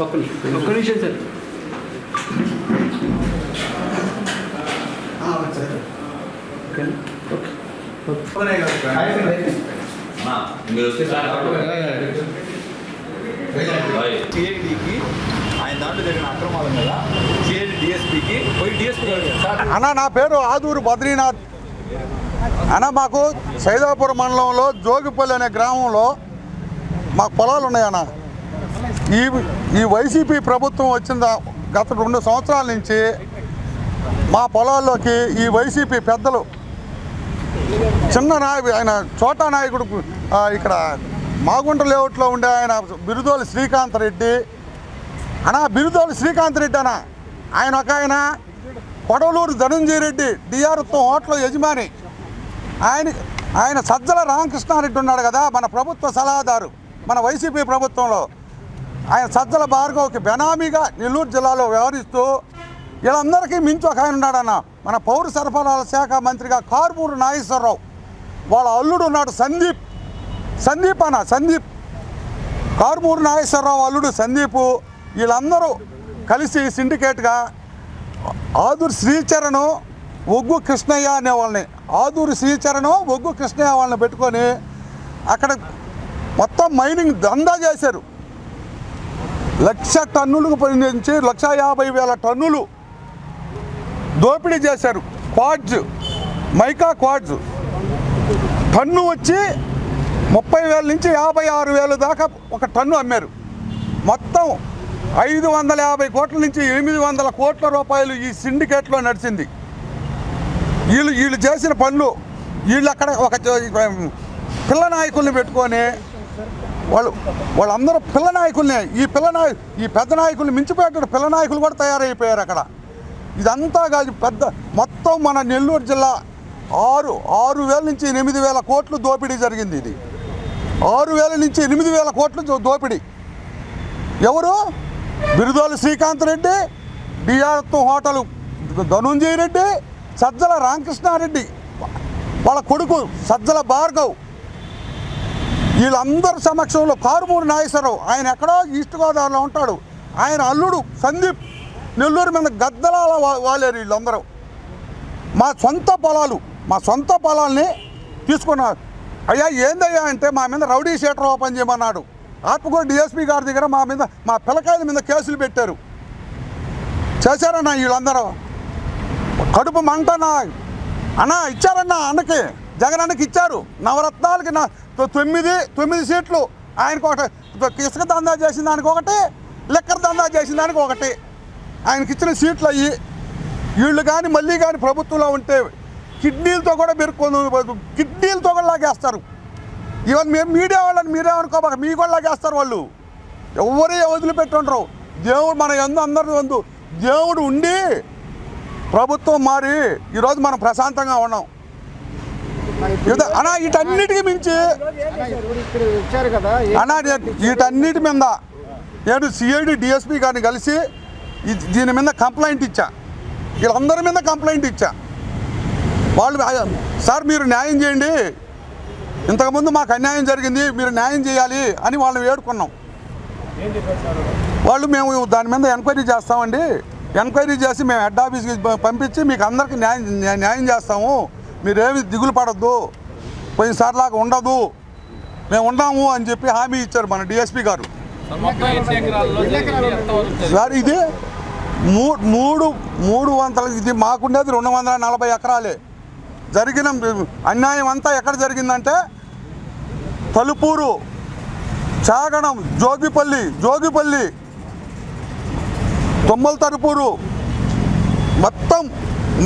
ఒక్క నిమిషం ఒక్క నిమిషం. సార్. ఓకేనా ఓకే. మీరు వస్తే బాయ్ సిఐడికి ఆయన దాంట్లో జరిగిన అక్రమాల మీద సిఐడి డిఎస్పీకి పోయి డిఎస్పీ సార్. అన్న నా పేరు ఆదూరు బద్రీనాథ్. అన్న మాకు సైదాపురం మండలంలో జోగిపల్లి అనే గ్రామంలో మాకు పొలాలు ఉన్నాయన్న ఈ ఈ వైసీపీ ప్రభుత్వం వచ్చిన గత రెండు సంవత్సరాల నుంచి మా పొలాల్లోకి ఈ వైసీపీ పెద్దలు చిన్న నాయకుడు ఆయన చోటా నాయకుడు ఇక్కడ మాగుంట లేఅవుట్లో ఉండే ఆయన బిరుదోలు శ్రీకాంత్ రెడ్డి. అనా బిరుదోలు శ్రీకాంత్ రెడ్డి అన్న ఆయన ఒక ఆయన కొడవలూరు ధనంజయ రెడ్డి డిఆర్తో హోటల్ యజమాని. ఆయన ఆయన సజ్జల రామకృష్ణారెడ్డి ఉన్నాడు కదా మన ప్రభుత్వ సలహాదారు మన వైసీపీ ప్రభుత్వంలో. ఆయన సజ్జల భార్గవ్కి బెనామీగా నెల్లూరు జిల్లాలో వ్యవహరిస్తూ వీళ్ళందరికీ మించి ఒక ఆయన ఉన్నాడన్న మన పౌర సరఫరాల శాఖ మంత్రిగా కారుమూరు నాగేశ్వరరావు. వాళ్ళ అల్లుడు ఉన్నాడు సందీప్. సందీప్ అన్న సందీప్. కారుమూరు నాగేశ్వరరావు అల్లుడు సందీపు. వీళ్ళందరూ కలిసి సిండికేట్గా ఆదూరు శ్రీచరణు ఒగ్గు కృష్ణయ్య అనే వాళ్ళని ఆదూరు శ్రీచరణు ఒగ్గు కృష్ణయ్య వాళ్ళని పెట్టుకొని అక్కడ మొత్తం మైనింగ్ దందా చేశారు. లక్ష టన్నులకు నుంచి లక్ష యాభై వేల టన్నులు దోపిడీ చేశారు. Quartz mica quartz. టన్ను వచ్చి ముప్పై వేల నుంచి యాభై ఆరు వేలు దాకా ఒక టన్ను అమ్మారు. మొత్తం ఐదు వందల యాభై కోట్ల నుంచి ఎనిమిది వందల కోట్ల రూపాయలు ఈ సిండికేట్లో నడిచింది. వీళ్ళు వీళ్ళు చేసిన పనులు వీళ్ళు అక్కడ ఒక పిల్ల నాయకుల్ని పెట్టుకొని వాళ్ళు వాళ్ళందరూ పిల్ల నాయకులనే. ఈ పిల్ల నాయ ఈ పెద్ద నాయకుల్ని మించిపోయేటట్టు పిల్ల నాయకులు కూడా తయారైపోయారు అక్కడ. ఇదంతా కాదు పెద్ద మొత్తం మన నెల్లూరు జిల్లా ఆరు ఆరు వేల నుంచి ఎనిమిది వేల కోట్లు దోపిడీ జరిగింది ఇది. ఆరు వేల నుంచి ఎనిమిది వేల కోట్లు దోపిడీ. ఎవరు? బిరుదోలు శ్రీకాంత్ రెడ్డి డిఆర్తో హోటల్ ధనుంజయ రెడ్డి సజ్జల రామకృష్ణారెడ్డి. వాళ్ళ కొడుకు సజ్జల భార్గవ్. వీళ్ళందరి సమక్షంలో కారుమూరి నాగేశ్వరరావు ఆయన ఎక్కడో ఈస్ట్ గోదావరిలో ఉంటాడు. ఆయన అల్లుడు సందీప్ నెల్లూరు మీద గద్దలాల వాలేరు వీళ్ళందరూ. మా సొంత పొలాలు మా సొంత పొలాల్ని తీసుకున్నారు అయ్యా ఏందయ్యా అంటే మా మీద రౌడీ షీటర్ ఓపెన్ చేయమన్నాడు. ఆత్మకూరు డిఎస్పీ గారి దగ్గర మా మీద మా పిల్లకాయల మీద కేసులు పెట్టారు. చేశారన్నా వీళ్ళందరూ? కడుపు మంట అన్నా ఇచ్చారన్నా అన్నకి? జగనానికి ఇచ్చారు. నవరత్నాలకి నా తొమ్మిది తొమ్మిది సీట్లు. ఆయనకు ఒకటి ఇసుక దందా చేసిన దానికి ఒకటి లిక్కర్ దందా చేసిన దానికి ఒకటి. ఆయనకి ఇచ్చిన సీట్లు అయ్యి వీళ్ళు కానీ మళ్ళీ కానీ ప్రభుత్వంలో ఉంటే కిడ్నీలతో కూడా పెరుక్కొని కిడ్నీలతో కూడా లాగేస్తారు. ఈవెన్ మేము మీడియా వాళ్ళని మీరే అనుకోబాక మీ కూడా లాగేస్తారు వాళ్ళు. ఎవరే వదిలిపెట్టుంటారు దేవుడు మన ఎందు అందరి ఎందు. దేవుడు ఉండి ప్రభుత్వం మారి ఈరోజు మనం ప్రశాంతంగా ఉన్నాం. అన్నా వీటన్నిటికీ మించి అన్నా నేను వీటన్నిటి మీద నేను సిఐడి డిఎస్పీ గారిని కలిసి దీని మీద కంప్లైంట్ ఇచ్చా. వీళ్ళందరి మీద కంప్లైంట్ ఇచ్చా. వాళ్ళు "ఆ, సార్ మీరు న్యాయం చేయండి. ఇంతకుముందు మాకు అన్యాయం జరిగింది మీరు న్యాయం చేయాలి అని వాళ్ళని వేడుకున్నాం. వాళ్ళు మేము దాని మీద ఎంక్వైరీ చేస్తామండి. ఎంక్వైరీ చేసి మేము హెడ్ ఆఫీస్కి పంపించి మీకు అందరికీ న్యాయం న్యా- న్యాయం చేస్తాము. మీరేమి దిగులు పడద్దు. పోయినసారిలాగా ఉండదు. మేము ఉన్నాము అని చెప్పి హామీ ఇచ్చారు మన డిఎస్పీ గారు. సార్ ఇది మూడు మూడు వందల ఇది మాకుండేది రెండు వందల నలభై ఎకరాలే. జరిగిన అన్యాయం అంతా ఎక్కడ జరిగిందంటే తలుపూరు చాగణం జోగిపల్లి జోగిపల్లి తొమ్మల తలుపూరు మొత్తం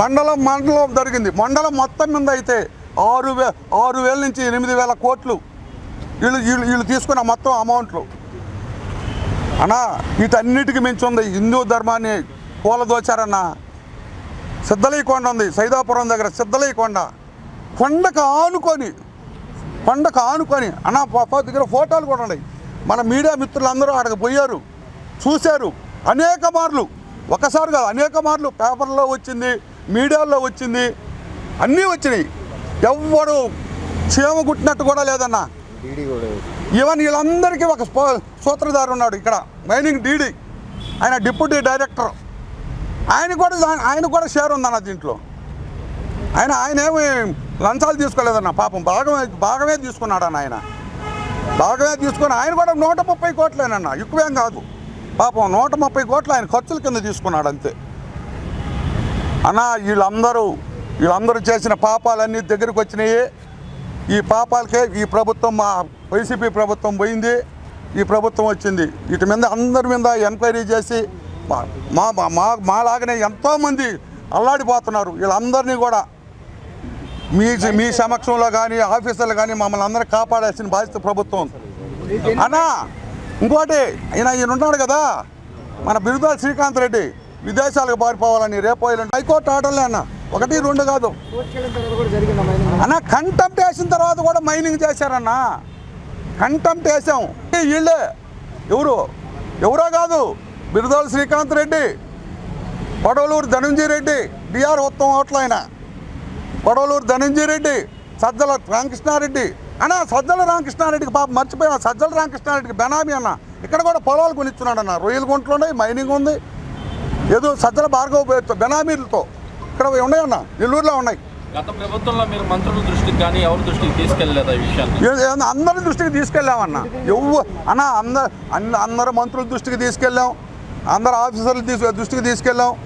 మండలం మండలం జరిగింది. మండలం మొత్తం మీద అయితే ఆరు వే ఆరు వేల నుంచి ఎనిమిది వేల కోట్లు వీళ్ళు వీళ్ళు వీళ్ళు తీసుకున్న మొత్తం అమౌంట్లు. అన్నా వీటన్నిటికి మించి ఉంది హిందూ ధర్మాన్ని కూలదోచారన్న సిద్ధలయ్య కొండ ఉంది సైదాపురం దగ్గర సిద్ధలయ్య కొండ కొండకు ఆనుకొని కొండకు ఆనుకొని అన్న దగ్గర ఫోటోలు కూడా ఉన్నాయి. మన మీడియా మిత్రులందరూ అక్కడికి పోయారు చూశారు. అనేక మార్లు ఒకసారి కాదు అనేక మార్లు పేపర్లో వచ్చింది మీడియాలో వచ్చింది అన్నీ వచ్చినాయి. ఎవ్వడు చీమ కుట్టినట్టు కూడా లేదన్నా. ఈవెన్ వీళ్ళందరికీ ఒక సూత్రధారి ఉన్నాడు ఇక్కడ మైనింగ్ డీడీ. ఆయన డిప్యూటీ డైరెక్టర్. ఆయన కూడా ఆయన కూడా షేర్ ఉందన్న దీంట్లో. ఆయన ఆయన ఏమి లంచాలు తీసుకోలేదన్న పాపం భాగమే భాగమే తీసుకున్నాడన్న ఆయన. భాగమే తీసుకుని ఆయన కూడా నూట ముప్పై కోట్లేనన్న ఎక్కువేం కాదు. పాపం నూట ముప్పై కోట్లు ఆయన ఖర్చుల కింద తీసుకున్నాడు అంతే. అన్నా వీళ్ళందరూ వీళ్ళందరూ చేసిన పాపాలన్నీ దగ్గరికి వచ్చినాయి. ఈ పాపాలకే ఈ ప్రభుత్వం మా వైసీపీ ప్రభుత్వం పోయింది. ఈ ప్రభుత్వం వచ్చింది. వీటి మీద అందరి మీద ఎంక్వైరీ చేసి మా- మా మా- మా మాలాగనే ఎంతోమంది అల్లాడిపోతున్నారు. వీళ్ళందరినీ కూడా మీ మీ సమక్షంలో కానీ ఆఫీసర్లు కానీ మమ్మల్ని అందరూ కాపాడాల్సిన బాధ్యత ప్రభుత్వం. అన్నా ఇంకోటి ఈయన ఈయన ఉన్నాడు కదా మన బిరుదాల శ్రీకాంత్ రెడ్డి. విదేశాలకు పారిపోవాలని రేపు హైకోర్టు ఆర్డర్లే అన్న. ఒకటి రెండు కాదు. అన్న కంటెంప్ట్ వేసిన తర్వాత కూడా మైనింగ్ చేశారన్న. కంటెంప్ట్ వేసాం. వీళ్ళే. ఎవరు? ఎవరో కాదు. బిరుదోలు శ్రీకాంత్ రెడ్డి పడవలూరు ధనంజయ రెడ్డి డిఆర్ ఉత్తమ ఓట్ల ఆయన. పడవలూరు ధనంజయ రెడ్డి సజ్జల రామకృష్ణారెడ్డి. అన్న సజ్జల రామకృష్ణారెడ్డికి పాప మర్చిపోయిన సజ్జల రామకృష్ణారెడ్డికి బెనామీ అన్న. ఇక్కడ కూడా పొలాలు కొనిచ్చున్నాడు అన్న రొయ్యల గుంటలు ఉన్నాయి మైనింగ్ ఉంది. ఏదో సజ్జల భార్గవ బెనామీలతో ఇక్కడ ఉన్నాయన్న? నెల్లూరులో ఉన్నాయి. గత ప్రభుత్వంలో మీరు మంత్రుల దృష్టికి కానీ ఎవరి దృష్టికి తీసుకెళ్ళలేదా ఈ విషయాన్ని? ఏ- ఏ- అందరి దృష్టికి తీసుకెళ్ళామన్న. ఎవ్వ అన్న అందరు అన్న అందరు మంత్రుల దృష్టికి తీసుకెళ్ళాం. అందరు ఆఫీసర్ల దృష్టికి తీసుకెళ్ళాం.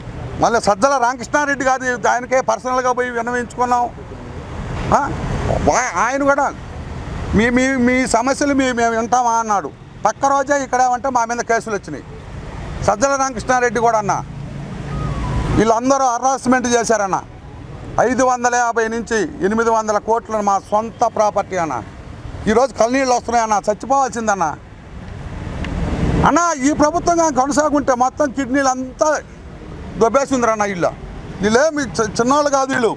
మళ్ళీ సజ్జల రామకృష్ణారెడ్డి గారి ఆయనకే పర్సనల్గా పోయి విన్నవించుకున్నాం. ఆయన కూడా మీ మీ మీ సమస్యలు మీ మేము వింటామా అన్నాడు. పక్క రోజే ఇక్కడ ఏమంటే మా మీద కేసులు వచ్చినాయి. సజ్జల రామకృష్ణారెడ్డి కూడా అన్న వీళ్ళందరూ హరాస్మెంట్ చేశారన్న. ఐదు వందల యాభై నుంచి ఎనిమిది వందల కోట్లు మా సొంత ప్రాపర్టీ అన్న. ఈరోజు కళ్ళనీళ్ళు వస్తున్నాయన్న చచ్చిపోవాల్సిందన్న. అన్న ఈ ప్రభుత్వం కొనసాగుంటే మొత్తం కిడ్నీలు అంతా దొబ్బేసిందిరన్న వీళ్ళు. వీళ్ళేమి చి- కాదు వీళ్ళు.